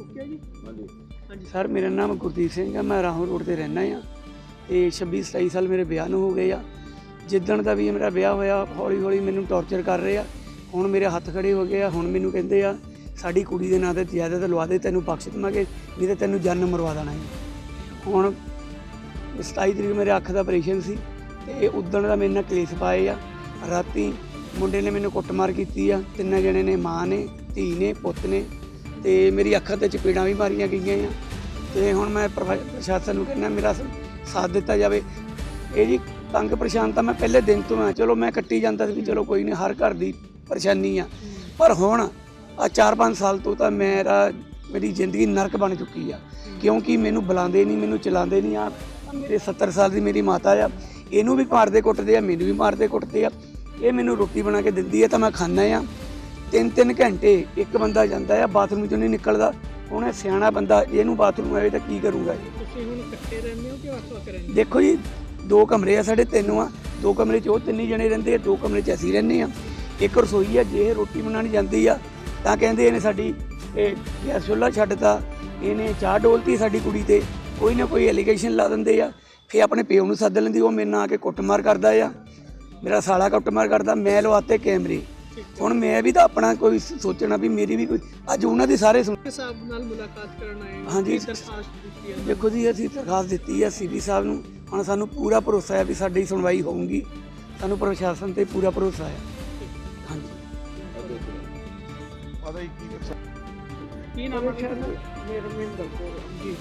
Okay ਜੀ? ਹਾਂਜੀ। ਹਾਂਜੀ। ਸਰ ਮੇਰਾ ਨਾਮ ਗੁਰਦੀਪ ਸਿੰਘ ਹੈ ਮੈਂ ਰਾਹੋਂ ਰੋਡ ਤੇ ਰਹਿਣਾ ਆ ਤੇ 26 27 ਸਾਲ ਮੇਰੇ ਵਿਆਹ ਨੂੰ ਹੋ ਗਏ ਆ। ਜਿੱਦਣ ਦਾ ਵੀ ਮੇਰਾ ਵਿਆਹ ਹੋਇਆ ਹੌਲੀ ਹੌਲੀ ਮੈਨੂੰ ਟੌਰਚਰ ਕਰ ਰਹੇ ਆ। ਹੁਣ ਮੇਰੇ ਹੱਥ ਖੜੇ ਹੋ ਗਏ ਆ ਹੁਣ ਮੈਨੂੰ ਕਹਿੰਦੇ ਆ ਸਾਡੀ ਕੁੜੀ ਦੇ ਨਾਂ ਤੇ ਜ਼ਿਆਦਾ ਲਵਾ ਦੇ ਤੈਨੂੰ ਬਖਸ਼ ਦੇਵਾਂਗੇ ਨਹੀਂ ਤੇ ਤੈਨੂੰ ਜਨ ਮਰਵਾ ਦੇਣਾ ਹੈ। ਹੁਣ 27 ਤਰੀਕ ਮੇਰੇ ਅੱਖ ਦਾ ਆਪਰੇਸ਼ਨ ਸੀ ਤੇ ਉਦਣ ਦਾ ਮੇਰੇ ਨਾਲ ਕਲੇਸ਼ ਪਾਏ ਆ। ਰਾਤੀ ਮੁੰਡੇ ਨੇ ਮੈਨੂੰ ਕੁੱਟਮਾਰ ਕੀਤੀ ਆ। ਤਿੰਨ ਜਣੇ ਨੇ ਮਾਂ ਨੇ, ਧੀ ਨੇ, ਪੁੱਤ ਨੇ ਤੇ ਮੇਰੀ ਅੱਖਾਂ ਤੇ ਚਪੇੜਾਂ ਵੀ ਮਾਰੀਆਂ ਗਈਆਂ ਆ। ਤੇ ਹੁਣ ਮੈਂ ਪ੍ਰਸ਼ਾ- ਪ੍ਰਸ਼ਾਸਨ ਨੂੰ ਕਹਿੰਦਾ ਮੇਰਾ ਸਾਥ ਦਿੱਤਾ ਜਾਵੇ। ਇਹ ਜੀ ਤੰਗ ਪਰੇਸ਼ਾਨ ਤਾਂ ਮੈਂ ਪਹਿਲੇ ਦਿਨ ਤੋਂ ਆ। ਚਲੋ ਮੈਂ ਕੱਟੀ ਜਾਂਦਾ ਸੀ ਵੀ ਚਲੋ ਕੋਈ ਨਹੀਂ, ਹਰ ਘਰ ਦੀ ਪਰੇਸ਼ਾਨੀ ਆ। ਪਰ ਹੁਣ ਆ 4-5 ਸਾਲ ਤੋਂ ਤਾਂ ਮੇਰਾ, ਮੇਰੀ ਜ਼ਿੰਦਗੀ ਨਰਕ ਬਣ ਚੁੱਕੀ ਆ। ਕਿਉਂਕਿ ਮੈਨੂੰ ਬੁਲਾਉਂਦੇ ਨਹੀਂ, ਮੈਨੂੰ ਚਲਾਉਂਦੇ ਨਹੀਂ ਆ। ਮੇਰੇ 70 ਸਾਲ ਦੀ ਮੇਰੀ ਮਾਤਾ ਆ। ਇਹਨੂੰ ਵੀ ਮਾਰਦੇ ਕੁੱਟਦੇ ਆ, ਮੈਨੂੰ ਵੀ ਮਾਰਦੇ ਕੁੱਟਦੇ ਆ। ਇਹ ਮੈਨੂੰ ਰੋਟੀ ਬਣਾ ਕੇ ਦਿੰਦੀ ਹੈ ਤਾਂ ਮੈਂ ਖਾਂਦਾ ਆ ਤਿੰਨ ਤਿੰਨ ਘੰਟੇ ਇੱਕ ਬੰਦਾ ਜਾਂਦਾ ਆ ਬਾਥਰੂਮ ਚੋਂ ਨਹੀਂ ਨਿਕਲਦਾ। ਹੁਣ ਇਹ ਸਿਆਣਾ ਬੰਦਾ ਇਹਨੂੰ ਬਾਥਰੂਮ ਆਵੇ ਤਾਂ ਕੀ ਕਰੂੰਗਾ ਇਹ? ਤੁਸੀਂ ਹੁਣ ਇਕੱਠੇ ਰਹਿੰਦੇ ਹੋ ਕਿ ਵੱਖ-ਵੱਖ ਰਹਿੰਦੇ ਹੋ? ਦੇਖੋ ਜੀ ਦੋ ਕਮਰੇ ਆ ਸਾਡੇ ਤਿੰਨ ਆ। ਦੋ ਕਮਰੇ 'ਚ ਉਹ ਤਿੰਨੇ ਜਣੇ ਰਹਿੰਦੇ ਆ ਦੋ ਕਮਰੇ 'ਚ ਅਸੀਂ ਰਹਿੰਦੇ ਆ। ਇੱਕ ਰਸੋਈ ਆ ਜੇ ਇਹ ਰੋਟੀ ਬਣਾਉਣ ਜਾਂਦੀ ਆ ਤਾਂ ਕਹਿੰਦੇ ਇਹਨੇ ਸਾਡੀ ਇਹ ਗੈਸ ਚੁੱਲ੍ਹਾ ਛੱਡਤਾ ਇਹਨੇ ਚਾਹ ਡੋਲਤੀ ਸਾਡੀ ਕੁੜੀ ਤੇ। ਕੋਈ ਨਾ ਕੋਈ ਐਲੀਗੇਸ਼ਨ ਲਾ ਦਿੰਦੇ ਆ। ਫਿਰ ਆਪਣੇ ਪਿਓ ਨੂੰ ਸੱਦ ਲੈਂਦੀ ਉਹ ਮੇਰੇ ਨਾਲ ਆ ਕੇ ਕੁੱਟਮਾਰ ਕਰਦਾ ਆ। ਮੇਰਾ ਸਾਲਾ ਕੁੱਟਮਾਰ ਕਰਦਾ ਮੈਂ ਲਵਾਤੇ ਕੈਮਰੇ ਹੁਣ ਮੈਂ ਵੀ ਤਾਂ ਆਪਣਾ ਕੋਈ ਸੋਚਣਾ ਵੀ ਮੇਰੀ ਵੀ ਕੋਈ ਅੱਜ ਉਹਨਾਂ ਦੇ ਸਾਰੇ ਸੁਣ ਹਿਸਾਬ ਨਾਲ ਮੁਲਾਕਾਤ ਕਰਨ ਆਏ ਹੋ ਹਾਂਜੀ। ਕੀ ਹੈ ਦੇਖੋ ਜੀ ਅਸੀਂ ਦਰਖਾਸਤ ਦਿੱਤੀ ਹੈ ਸੀਬੀ ਸਾਹਿਬ ਨੂੰ ਹੁਣ ਸਾਨੂੰ ਪੂਰਾ ਭਰੋਸਾ ਹੈ ਵੀ ਸਾਡੀ ਸੁਣਵਾਈ ਹੋਊਗੀ ਸਾਨੂੰ ਪ੍ਰਸ਼ਾਸਨ ਤੇ ਪੂਰਾ ਭਰੋਸਾ ਹੈ ਹਾਂਜੀ ਆਦਾ ਕੀ ਕਰ ਕੀ ਨਾਮ ਹੈ? ਮੇਰੇ ਮਿੰਦਰ ਕੋਲ ਜੀ?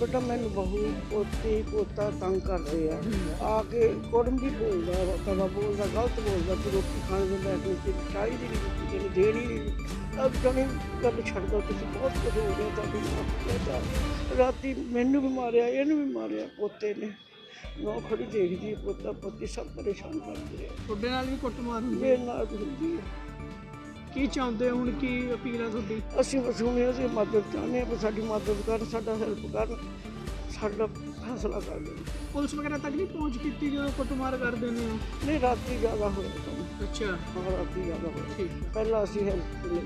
ਬੇਟਾ ਮੈਨੂੰ ਬਹੂ ਪੋਤੀ ਪੋਤਾ ਤੰਗ ਕਰ ਰਹੇ ਆ। ਆ ਕੇ ਕੁੜਮ ਵੀ ਬੋਲਦਾ ਕਦਾ ਬੋਲਦਾ ਗਲਤ ਬੋਲਦਾ ਕਿ ਰੋਟੀ ਖਾਣ ਦੇ ਲੈ ਕੇ ਤੇ ਚਾਹੀਦੀ ਨਹੀਂ ਰੋਟੀ ਤੈਨੂੰ ਦੇਣੀ ਨਹੀਂ ਅਬ ਜਣੀ ਗੱਲ ਛੱਡ ਦੋ ਤੁਸੀਂ ਬਹੁਤ ਕੁਝ ਹੋ ਗਿਆ ਦਾ ਰਾਤੀ ਮੈਨੂੰ ਵੀ ਮਾਰਿਆ ਇਹਨੂੰ ਵੀ ਮਾਰਿਆ ਪੋਤੇ ਨੇ। ਨੌ ਖੜੀ ਦੇਖਦੀ ਪੋਤਾ ਪੋਤੀ ਸਭ ਪਰੇਸ਼ਾਨ ਕਰਦੇ ਆ। ਤੁਹਾਡੇ ਨਾਲ ਵੀ ਕੁੱਟਮਾਰ ਹੁੰਦੀ ਹੈ। ਮੇਰੇ ਨਾਲ ਹੁੰਦੀ ਹੈ। ਕੀ ਚਾਹੁੰਦੇ ਹੋ ਹੁਣ ਕੀ ਅਪੀਲ ਹੈ ਤੁਹਾਡੀ? ਅਸੀਂ ਵਸੂਨੇ ਅਸੀਂ ਮਦਦ ਚਾਹੁੰਦੇ ਹਾਂ ਵੀ ਸਾਡੀ ਮਦਦ ਕਰਨ ਸਾਡਾ ਹੈਲਪ ਕਰਨ ਸਾਡਾ ਫੈਸਲਾ ਕਰ ਦੇਣ ਪੁਲਿਸ ਵਗੈਰਾ ਤੱਕ ਨਹੀਂ ਪਹੁੰਚ ਕੀਤੀ ਜਦੋਂ ਕੁੱਟਮਾਰ ਕਰ ਦਿੰਦੇ ਹੋ? ਨਹੀਂ ਰਾਤੀ ਜ਼ਿਆਦਾ ਹੋਇਆ ਕੰਮ। ਅੱਛਾ। ਹਾਂ ਰਾਤੀ ਜ਼ਿਆਦਾ ਹੋਇਆ। ਠੀਕ ਹੈ। ਪਹਿਲਾਂ ਅਸੀਂ ਹੈਲਪ ਲਈ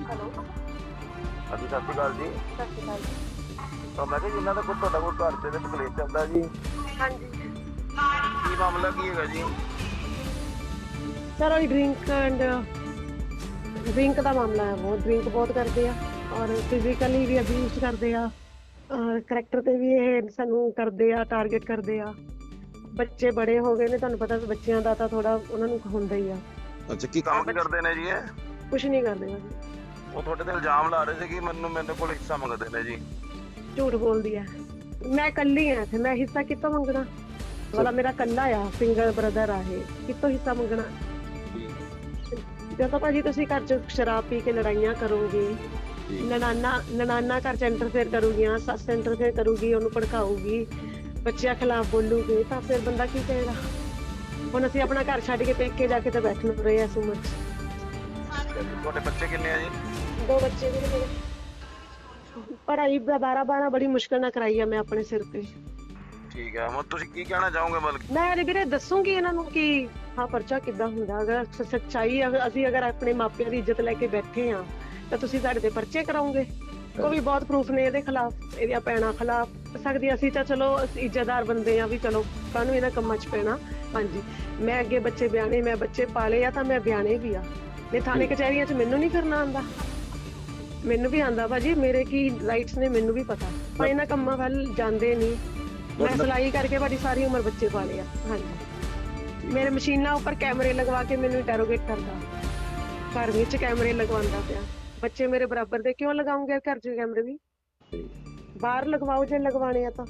ਹਾਂਜੀ ਸਤਿ ਸ਼੍ਰੀ ਅਕਾਲ ਜੀ। ਸਤਿ ਸ਼੍ਰੀ ਅਕਾਲ ਤਾਂ ਮੈਂ ਕਿਹਾ ਜੀ ਇਹਨਾਂ ਦਾ ਕੋਈ ਤੁਹਾਡਾ ਕੋਈ ਘਰ ਦੇ ਵਿੱਚ ਕਲੇਸ਼ ਚੱਲਦਾ ਜੀ। ਹਾਂਜੀ। ਕੀ ਮਾਮਲਾ ਕੀ ਹੈਗਾ ਜੀ? ਸਰ ਉਹ ਡਰਿੰਕ ਐਂਡ ਡਰਿੰਕ ਦਾ ਮਾਮਲਾ ਹੈ ਬਹੁਤ ਡਰਿੰਕ ਬਹੁਤ ਕਰਦੇ ਆ ਔਰ ਫਿਜ਼ੀਕਲੀ ਵੀ ਅਬਿਊਜ਼ ਕਰਦੇ ਆ। ਔਰ ਕਰੈਕਟਰ ਤੇ ਵੀ ਇਹ ਸਾਨੂੰ ਕਰਦੇ ਆ ਟਾਰਗੇਟ ਕਰਦੇ ਆ। ਬੱਚੇ ਬੜੇ ਹੋ ਗਏ ਨੇ ਤੁਹਾਨੂੰ ਪਤਾ ਬੱਚਿਆਂ ਦਾ ਤਾਂ ਥੋੜਾ ਉਹਨਾਂ ਨੂੰ ਹੁੰਦਾ ਹੀ ਆ। ਅੱਛਾ ਕੀ ਕੰਮ ਕਰਦੇ ਨੇ ਜੀ ਇਹ? ਕੁਝ ਨਹੀਂ ਕਰਦੇ ਉਹ ਤੁਹਾਡੇ ਤੇ ਇਲਜ਼ਾਮ ਲਾ ਰਹੇ ਸੀ ਕਿ ਮੈਨੂੰ ਮੇਰੇ ਕੋਲ ਹਿੱਸਾ ਮੰਗਦੇ ਨੇ ਜੀ। ਝੂਠ ਬੋਲਦੀ ਆ ਮੈਂ ਇਕੱਲੀ ਆ ਇੱਥੇ ਮੈਂ ਹਿੱਸਾ ਕਿੱਥੋਂ ਮੰਗਣਾ? ਵਾਲਾ ਮੇਰਾ ਕੱਲਾ ਆ ਸਿੰਗਲ ਬ੍ਰਦਰ ਆ ਇਹ ਕਿੱਥੋਂ ਹਿੱਸਾ ਮੰਗਣਾ? ਜਦੋਂ ਭਾਜੀ ਤੁਸੀਂ ਘਰ ਚ ਸ਼ਰਾਬ ਪੀ ਕੇ ਲੜਾਈਆਂ ਕਰੋਗੇ। ਨਨਾਨਾ ਨਨਾਨਾ ਘਰ ਚ ਇੰਟਰਫੇਅਰ ਕਰੂਗੀਆਂ ਸੱਸ ਇੰਟਰਫੇਅਰ ਕਰੂਗੀ ਉਹਨੂੰ ਭੜਕਾਊਗੀ ਬੱਚਿਆਂ ਖਿਲਾਫ ਬੋਲੂਗੇ ਤਾਂ ਫਿਰ ਬੰਦਾ ਕੀ ਕਹੇਗਾ? ਹੁਣ ਅਸੀਂ ਆਪਣਾ ਘਰ ਛੱਡ ਕੇ ਪੇਕੇ ਜਾ ਕੇ ਤਾਂ ਬੈਠਣ ਇਸ ਉਮਰ 'ਚ ਤੁਹਾਡੇ ਬੱਚੇ ਕਿੰਨੇ ਆ ਜੀ? ਦੋ ਬੱਚੇ ਵੀ ਨੇ ਮੇਰੇ। ਪੜ੍ਹਾਈ 12 12 ਬੜੀ ਮੁਸ਼ਕਲ ਨਾਲ ਕਰਾਈ ਆ ਮੈਂ ਆਪਣੇ ਸਿਰ ਤੇ। ਠੀਕ ਹੈ ਹੁਣ ਤੁਸੀਂ ਕੀ ਕਹਿਣਾ ਚਾਹੋਗੇ ਬਲਕਿ? ਮੈਂ ਇਹਦੇ ਵੀਰੇ ਦੱਸੂਗੀ ਇਹਨਾਂ ਨੂੰ ਕਿ ਹਾਂ ਪਰਚਾ ਕਿੱਦਾਂ ਹੁੰਦਾ ਅਗਰ ਸ- ਸੱਚਾਈ ਅਗਰ ਅਸੀਂ ਅਗਰ ਆਪਣੇ ਮਾਪਿਆਂ ਦੀ ਇੱਜ਼ਤ ਲੈ ਕੇ ਬੈਠੇ ਆ ਤਾਂ ਤੁਸੀਂ ਸਾਡੇ ਤੇ ਪਰਚੇ ਕਰਾਉਂਗੇ ਉਹ ਵੀ ਬਹੁਤ ਪ੍ਰੂਫ ਨੇ ਇਹਦੇ ਖਿਲਾਫ ਇਹਦੀਆਂ ਭੈਣਾਂ ਖਿਲਾਫ। ਸਕਦੀ ਅਸੀਂ ਤਾਂ ਚਲੋ ਅਸੀਂ ਇੱਜ਼ਤਦਾਰ ਬੰਦੇ ਆ ਵੀ ਚਲੋ ਕਾਹਨੂੰ ਇਹਨਾਂ ਕੰਮਾਂ 'ਚ ਪੈਣਾ? ਹਾਂਜੀ ਮੈਂ ਅੱਗੇ ਬੱਚੇ ਬਿਆਣੇ ਮੈਂ ਬੱਚੇ ਪਾਲੇ ਆ ਤਾਂ ਮੈਂ ਬਿਆਣੇ ਵੀ ਆ। ਨੇ ਥਾਣੇ ਕਚਹਿਰੀਆਂ 'ਚ ਮੈਨੂੰ ਨਹੀਂ ਕਰਨਾ ਆਂਦਾ ਮੈਨੂੰ ਵੀ ਆਂਦਾ ਭਾਜੀ ਮੇਰੇ ਕੀ ਰਾਈਟਸ ਨੇ ਮੈਨੂੰ ਵੀ ਪਤਾ। ਪਰ ਇਹਨਾਂ ਕੰਮਾਂ ਵੱਲ ਜਾਂਦੇ ਨਹੀਂ। ਮੈਂ ਸਿਲਾਈ ਕਰਕੇ ਬੜੀ ਸਾਰੀ ਉਮਰ ਬੱਚੇ ਪਾਲੇ ਆ। ਹਾਂਜੀ। ਮੇਰੇ ਮਸ਼ੀਨਾਂ ਉੱਪਰ ਕੈਮਰੇ ਲਗਵਾ ਕੇ ਮੈਨੂੰ ਇੰਟਰੋਗੇਟ ਕਰਦਾ। ਘਰ ਵਿੱਚ ਕੈਮਰੇ ਲਗਵਾਉਂਦਾ ਪਿਆ। ਬੱਚੇ ਮੇਰੇ ਬਰਾਬਰ ਦੇ ਕਿਉਂ ਲਗਾਉਂਗੇ ਘਰ 'ਚ ਕੈਮਰੇ ਵੀ? ਬਾਹਰ ਲਗਵਾਓ ਜੇ ਲਗਵਾਣੇ ਆ ਤਾਂ।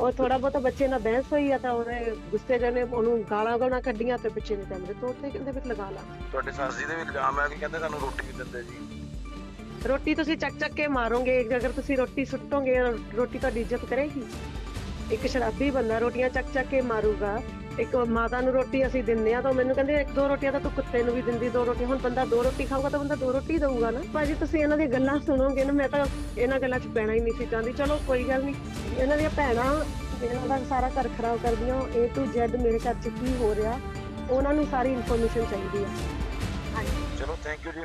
ਉਹ ਥੋੜਾ ਬਹੁਤਾ ਬੱਚੇ ਨਾਲ ਬਹਿਸ ਹੋਈ ਆ ਤਾਂ ਉਹਨੇ ਗੁੱਸੇ ਜਨੇ ਉਹਨੂੰ ਗਾਲਾਂ ਗਾਲਾਂ ਕੱਢੀਆਂ ਤੇ ਪਿੱਛੇ ਨੇ ਕੈਮਰੇ ਤੋੜਤੇ ਕਹਿੰਦੇ ਵੀ ਲਗਾ ਲਾ। ਤੁਹਾਡੇ ਸੱਸ ਜੀ ਦੇ ਵੀ ਇਲਜ਼ਾਮ ਹੈ ਕਿ ਕਹਿੰਦੇ ਸਾਨੂੰ ਰੋਟੀ ਨਹੀਂ ਦਿੰਦੇ ਜੀ। ਰੋਟੀ ਤੁਸੀਂ ਚੱਕ ਚੱਕ ਕੇ ਮਾਰੋਗੇ। ਅਗਰ ਤੁਸੀਂ ਰੋਟੀ ਸੁੱਟੋਗੇ ਰੋਟੀ ਤੁਹਾਡੀ ਇੱਜ਼ਤ ਕਰੇਗੀ। ਇੱਕ ਸ਼ਰਾਬੀ ਬੰਦਾ ਰੋਟੀਆਂ ਚੱਕ ਚੱਕ ਕੇ ਮਾਰੂਗਾ। ਇੱਕ ਮਾਤਾ ਨੂੰ ਰੋਟੀ ਅਸੀਂ ਦਿੰਦੇ ਆ ਤਾਂ ਮੈਨੂੰ ਕਹਿੰਦੇ ਇੱਕ ਦੋ ਰੋਟੀਆਂ ਤਾਂ ਤੂੰ ਕੁੱਤੇ ਨੂੰ ਵੀ ਦਿੰਦੀ ਦੋ ਰੋਟੀ ਹੁਣ ਬੰਦਾ ਦੋ ਰੋਟੀ ਖਾਊਗਾ ਤਾਂ ਬੰਦਾ ਦੋ ਰੋਟੀ ਦਊਗਾ ਨਾ। ਭਾਜੀ ਤੁਸੀਂ ਇਹਨਾਂ ਦੀਆਂ ਗੱਲਾਂ ਸੁਣੋਗੇ ਨਾ ਮੈਂ ਤਾਂ ਇਹਨਾਂ ਗੱਲਾਂ 'ਚ ਪੈਣਾ ਹੀ ਨਹੀਂ ਸੀ ਚਾਹੁੰਦੀ। ਚਲੋ ਕੋਈ ਗੱਲ ਨਹੀਂ। ਇਹਨਾਂ ਦੀਆਂ ਭੈਣਾਂ ਇਹਨਾਂ ਦਾ ਸਾਰਾ ਘਰ ਖਰਾਬ ਕਰਦੀਆਂ A to Z ਮੇਰੇ ਘਰ 'ਚ ਕੀ ਹੋ ਰਿਹਾ ਉਹਨਾਂ ਨੂੰ ਸਾਰੀ ਇਨਫੋਰਮੇਸ਼ਨ ਚਾਹੀਦੀ ਆ। ਚਲੋ ਥੈਂਕ ਯੂ ਜੀ।